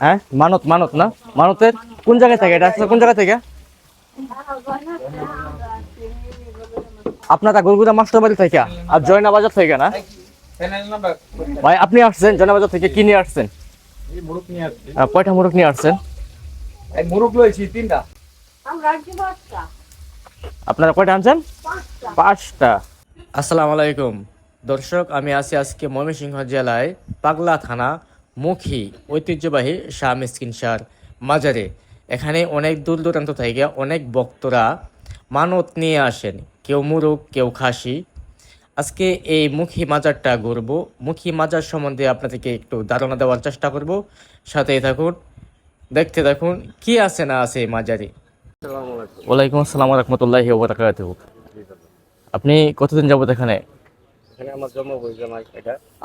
হ্যাঁ? মানত মানত না? মানতের? কোন জায়গা থেকে এটা? আসলে কোন জায়গা থেকে? আপনারা গুরগুদা মাস্টার বাড়ি থেকে? আর জয়না বাজার থেকে না? ভাই আপনি আসছেন জয়না বাজার থেকে কি নিয়ে আসছেন? কয়টা মুরগ নিয়ে আসছেন? তিনটা। আপনারা কয়টা আনছেন? পাঁচটা। আসসালামু আলাইকুম। দর্শক আমি আছি আজকে ময়মনসিংহ জেলায় পাগলা থানা মুখী ঐতিহ্যবাহী শাহ মিসকিন শাহর মাজারে। এখানে অনেক দূর দূরান্ত থেকে অনেক ভক্তরা মানত নিয়ে আসেন। কেউ মুরগ কেউ খাসি। আজকে এই মুখী মাজারটা ঘুরবো। মুখী মাজার সম্বন্ধে আপনাদেরকে একটু ধারণা দেওয়ার চেষ্টা করব। সাথে থাকুন দেখতে থাকুন কি আছে না আছে এই মাজারে। ওয়ালাইকুম আসসালাম রহমতুল্লাহি ওবরাকাত আপনি কতদিন যাবত এখানে?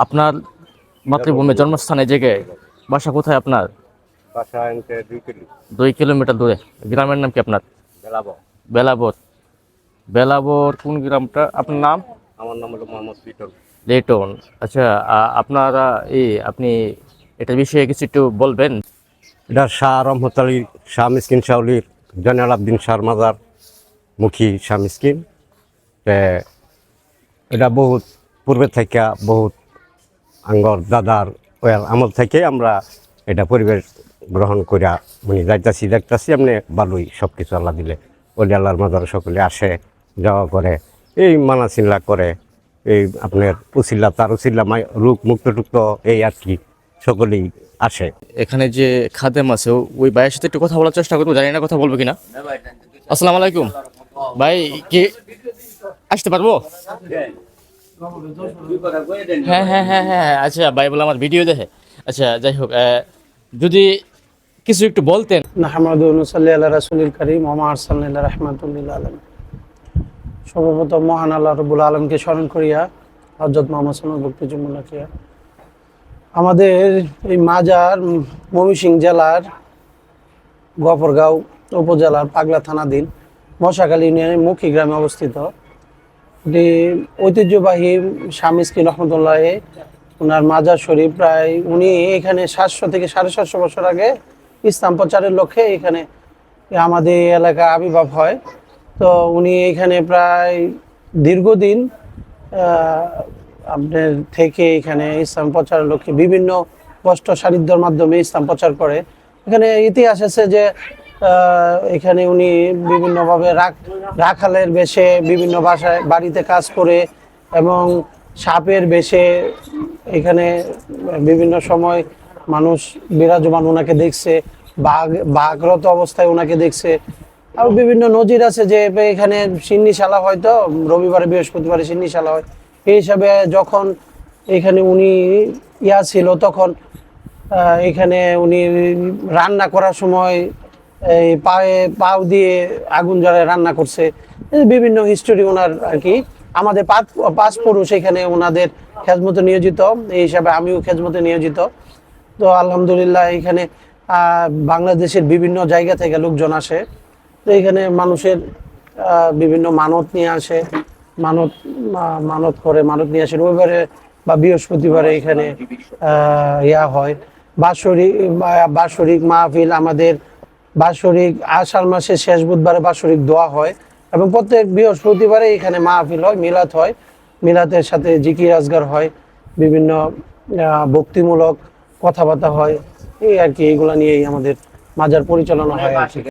আপনার মাতৃভূমি জন্মস্থানে জেগে বাসা কোথায় আপনার? বাসা দুই কিলোমিটার দূরে। গ্রামের নাম কি আপনার? বেলাবো বেলাবর। বেলাবর কোন গ্রামটা? আপনার নাম? আমার নাম হলো মোহাম্মদ লেটন। আচ্ছা আপনারা এই আপনি এটার বিষয়ে কিছু একটু বলবেন? এটা শাহ রহমত আলী শাহ মিসকিন শাহলির জয়নাল আবদিন শাহর মাজার মুখী শাহ মিসকিন। এটা বহুত পূর্বে থেকে বহুত আঙ্গর দাদার ওয়ার আমল থেকে আমরা এটা পরিবেশ গ্রহণ করিয়া মানে যাইতাছি, দেখতাছি আপনি ভালোই সব কিছু আল্লাহ দিলে। ওলি আল্লাহর মাজারে সকলে আসে, যাওয়া করে, এই মানাচিল্লা করে, এই আপনার উচিল্লা তার উচিল্লা মাই রূপ মুক্ত টুক্ত এই আর কি, সকলেই আসে। এখানে যে খাদেম আছে ওই ভাইয়ের সাথে একটু কথা বলার চেষ্টা করব, জানি না কথা বলব কিনা। আসসালামু আলাইকুম। ভাই, কি আসতে পারব? হ্যাঁ হ্যাঁ হ্যাঁ আচ্ছা আমার ভিডিও দেখে। আচ্ছা যাই হোক যদি কিছু একটু বলতেন। সর্বপ্রথম মহান আল্লাহ রবুল আলমকে স্মরণ করিয়া হজরত মোহাম্মদ সাল্লাম ভক্তি আমাদের এই মাজার ময়মনসিং জেলার গফরগাঁও উপজেলার পাগলা থানাধীন মশাখালী ইউনিয়নের মুখী গ্রামে অবস্থিত। ঐতিহ্যবাহী স্বামীস্কি রহমতুল্লাহ ওনার মাজার শরীফ প্রায় উনি এখানে সাতশো থেকে সাড়ে সাতশো বছর আগে ইসলাম প্রচারের লক্ষ্যে এখানে আমাদের এলাকা আবির্ভাব হয়। তো উনি এখানে প্রায় দীর্ঘদিন আপনার থেকে এখানে ইসলাম প্রচারের লক্ষ্যে বিভিন্ন কষ্ট সান্নিধ্যর মাধ্যমে ইসলাম প্রচার করে। এখানে ইতিহাস আছে যে এখানে উনি বিভিন্নভাবে রাখ, রাখালের বেশে বিভিন্ন বাসায় বাড়িতে কাজ করে এবং সাপের বেশে এখানে বিভিন্ন সময় মানুষ বিরাজমান ওনাকে দেখছে, বাঘ, বাঘরত অবস্থায় ওনাকে দেখছে। আর বিভিন্ন নজির আছে যে এখানে সিন্নিশালা হয়তো রবিবারে, বৃহস্পতিবারে সিন্নিশালা হয়। এই হিসাবে যখন এখানে উনি ইয়া ছিল তখন এখানে উনি রান্না করার সময় এই পায়ে, পাও দিয়ে আগুন জ্বালায় রান্না করছে। বিভিন্ন হিস্টোরি ওনার আর কি। আমাদের পুরুষ এখানে ওনাদের খেজমতে নিয়োজিত। এই হিসাবে আমিও খেজমতে নিয়োজিত। তো আলহামদুলিল্লাহ এখানে বাংলাদেশের বিভিন্ন জায়গা থেকে লোকজন আসে। তো এখানে মানুষের বিভিন্ন মানত নিয়ে আসে। মানত মানত করে, মানত নিয়ে আসে। রবিবারে বা বৃহস্পতিবারে এখানে ইয়া হয়। বাৎসরিক বাৎসরিক মাহফিল আমাদের বাৎসরিক আষাঢ় মাসের শেষ বুধবারে বাৎসরিক দোয়া হয় এবং প্রত্যেক বৃহস্পতিবারে এখানে মাহফিল হয় মিলাত হয়। মিলাতের সাথে জিকির আজগার হয়, বিভিন্ন ভক্তিমূলক কথাবার্তা হয়। এই আর কি এইগুলা নিয়েই আমাদের মাজার পরিচালনা হয় আর কি।